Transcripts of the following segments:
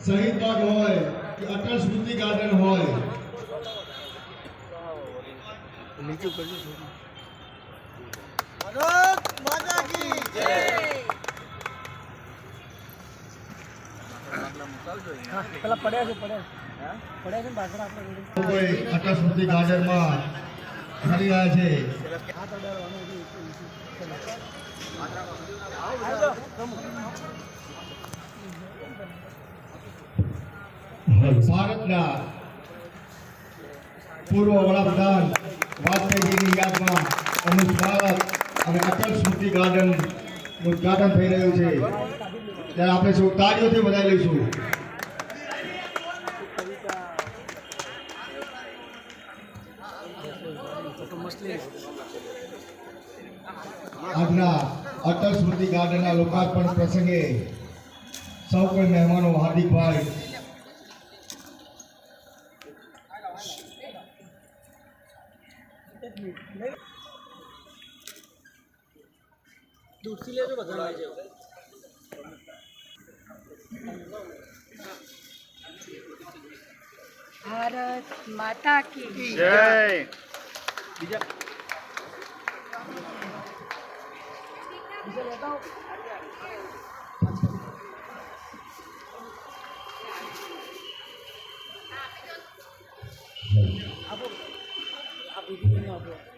શહીદ બાગ હોય કે અટલ સ્મૃતિ ગાર્ડન હોય ભારત માતા કી જય પેલા પડ્યા છે પડ્યા પડ્યા છે ને પાછળ આપણે અટલ સ્મૃતિ ગાર્ડનમાં ફરી રહ્યા છે. ભારતના પૂર્વ વડાપ્રધાન વાજપેયીજીની યાદમાં એનું સ્મારક અને અટલ સ્મૃતિ ગાર્ડન ઉદઘાટન થઈ રહ્યું છે. ત્યારે આપણે સૌ તાળીઓથી વધાવી લઈશું? આજના અટલ સ્મૃતિ ગાર્ડનના લોકાર્પણ પ્રસંગે સૌ કોઈ મહેમાનો હાર્દિકભાઈ દૂરથી લેજો બધા લઈ જાઓ ભારત માતા કી આ બીજી આપો આપણી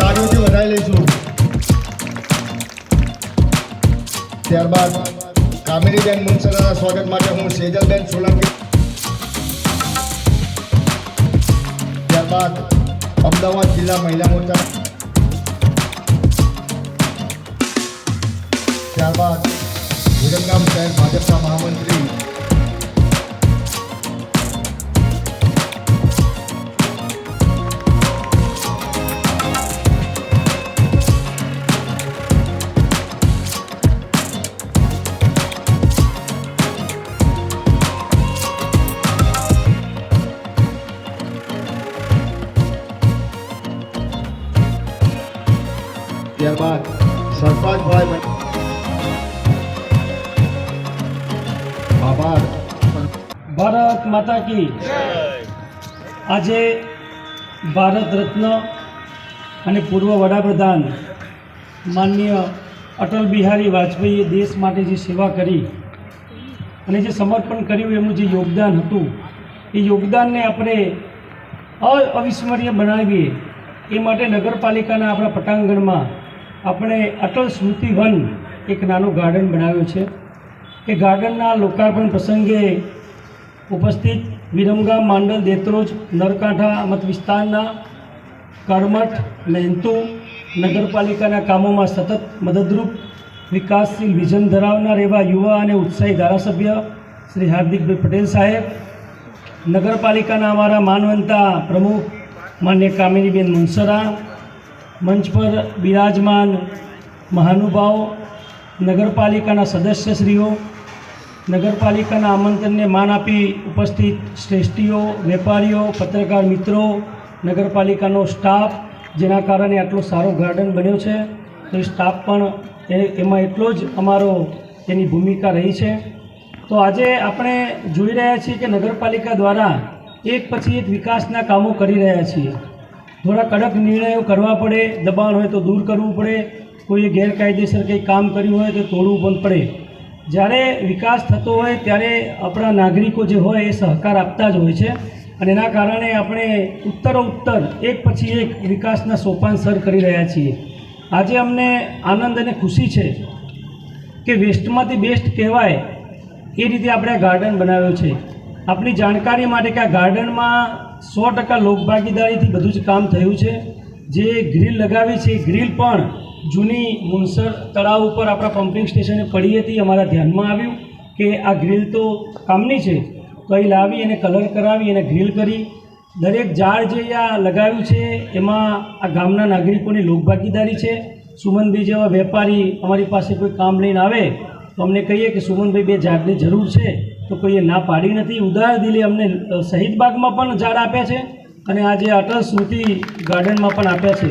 તાળીઓથી વધાવી લઈશું ત્યારબાદ કામિનીબેન મુનસરાના સ્વાગત માટે હું સેજલબેન સોલંકી. ત્યારબાદ અમદાવાદ જિલ્લા મહિલા મોરચા. ત્યારબાદ વિરમગામ શહેર ભાજપના મહામંત્રી ત્યારબાદ સરપંચભાઈ આભાર. ભારત માતા કી આજે ભારત રત્ન અને પૂર્વ વડાપ્રધાન માનનીય અટલ બિહારી વાજપેયીએ દેશ માટે જે સેવા કરી અને જે સમર્પણ કર્યું, એમનું જે યોગદાન હતું, એ યોગદાનને આપણે અવિસ્મરણીય બનાવીએ. એ માટે નગરપાલિકાના આપણા પટાંગણમાં આપણે અટલ સ્મૃતિ વન એક નાનું ગાર્ડન બનાવ્યું છે. એ ગાર્ડનના લોકાર્પણ પ્રસંગે ઉપસ્થિત વિરમગામ માંડલ દેત્રોજ, નરકાંઠા મત વિસ્તારના કર્મઠ લહેંતુ નગરપાલિકાના કામોમાં સતત મદદરૂપ વિકાસશીલ વિઝન ધરાવનાર એવા યુવા અને ઉત્સાહી ધારાસભ્ય શ્રી હાર્દિકભાઈ પટેલ સાહેબ, નગરપાલિકાના અમારા માનવંતા પ્રમુખ માન્ય કામિનીબેન મુનસરા મંચ પર બિરાજમાન મહાનુભાવો, નગરપાલિકાના સદસ્યશ્રીઓ, નગરપાલિકાના આમંત્રણને માન આપી ઉપસ્થિત શ્રેષ્ઠીઓ, વેપારીઓ, પત્રકાર મિત્રો, નગરપાલિકાનો સ્ટાફ, જેના કારણે આટલો સારો ગાર્ડન બન્યો છે. એ સ્ટાફ પણ એમાં એટલો જ અમારો એની ભૂમિકા રહી છે. તો આજે આપણે જોઈ રહ્યા છીએ કે નગરપાલિકા દ્વારા એક પછી એક વિકાસના કામો કરી રહ્યા છીએ. થોડા કડક નિર્ણયો કરવા પડે, દબાણ હોય તો દૂર કરવું પડે, કોઈએ ગેરકાયદેસર કંઈ કામ કર્યું હોય તો તોડવું પણ પડે. જ્યારે વિકાસ થતો હોય ત્યારે આપણા નાગરિકો જે હોય એ સહકાર આપતા જ હોય છે અને એના કારણે આપણે ઉત્તરોત્તર એક પછી એક વિકાસના સોપાન સર કરી રહ્યા છીએ. આજે અમને આનંદ અને ખુશી છે કે વેસ્ટમાંથી બેસ્ટ કહેવાય એ રીતે આપણે ગાર્ડન બનાવ્યો છે. આપણી જાણકારી માટે કે આ ગાર્ડનમાં સો ટકા લોકભાગીદારીથી બધું જ કામ થયું છે. જે ગ્રીલ લગાવી છે ગ્રીલ પણ જૂની મુનસર તળાવ ઉપર આપણા પમ્પિંગ સ્ટેશને પડી હતી. અમારા ધ્યાનમાં આવ્યું કે આ ગ્રીલ તો કામની છે. તો એ લાવી એને કલર કરાવી એને ગ્રીલ કરી. દરેક ઝાડ જે આ લગાવ્યું છે, એમાં આ ગામના નાગરિકોની લોકભાગીદારી છે. સુમનભાઈ જેવા વેપારી અમારી પાસે કોઈ કામ લઈને આવે તો અમને કહીએ કે સુમનભાઈ બે ઝાડની જરૂર છે. તો કોઈએ ના પાડી નથી. ઉદાર દિલે અમને શહીદ બાગમાં પણ ઝાડ આપ્યા છે અને આજે અટલ સ્મૃતિ ગાર્ડનમાં પણ આપ્યા છે.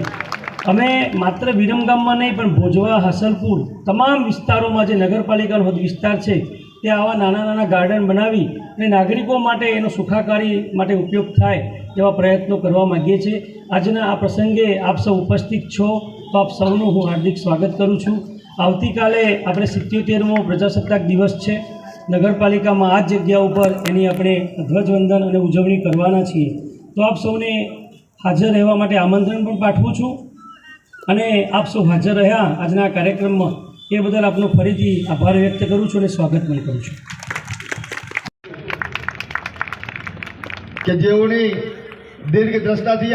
અમે માત્ર વિરમગામમાં નહીં, પણ ભોજવા હાસલપુર તમામ વિસ્તારોમાં જે નગરપાલિકાનો વિસ્તાર છે ત્યાં આવા નાના નાના ગાર્ડન બનાવી અને નાગરિકો માટે એનો સુખાકારી માટે ઉપયોગ થાય એવા પ્રયત્નો કરવા માગીએ છીએ. આજના આ પ્રસંગે આપ સૌ ઉપસ્થિત છો તો આપ સૌનું હું હાર્દિક સ્વાગત કરું છું. આવતીકાલે આપણે સિત્યોતેરમો પ્રજાસત્તાક દિવસ છે. નગરપાલિકામાં આ જગ્યા ઉપર એની આપણે ધ્વજવંદન અને ઉજવણી કરવાના છીએ. તો આપ સૌને હાજર રહેવા માટે આમંત્રણ પણ પાઠવું છું અને આપ સૌ હાજર રહ્યા આજના કાર્યક્રમમાં, એ બદલ આપનો ફરીથી આભાર વ્યક્ત કરું છું અને સ્વાગત પણ કરું છું. કે જેઓની દીર્ઘ દ્રષ્ટાથી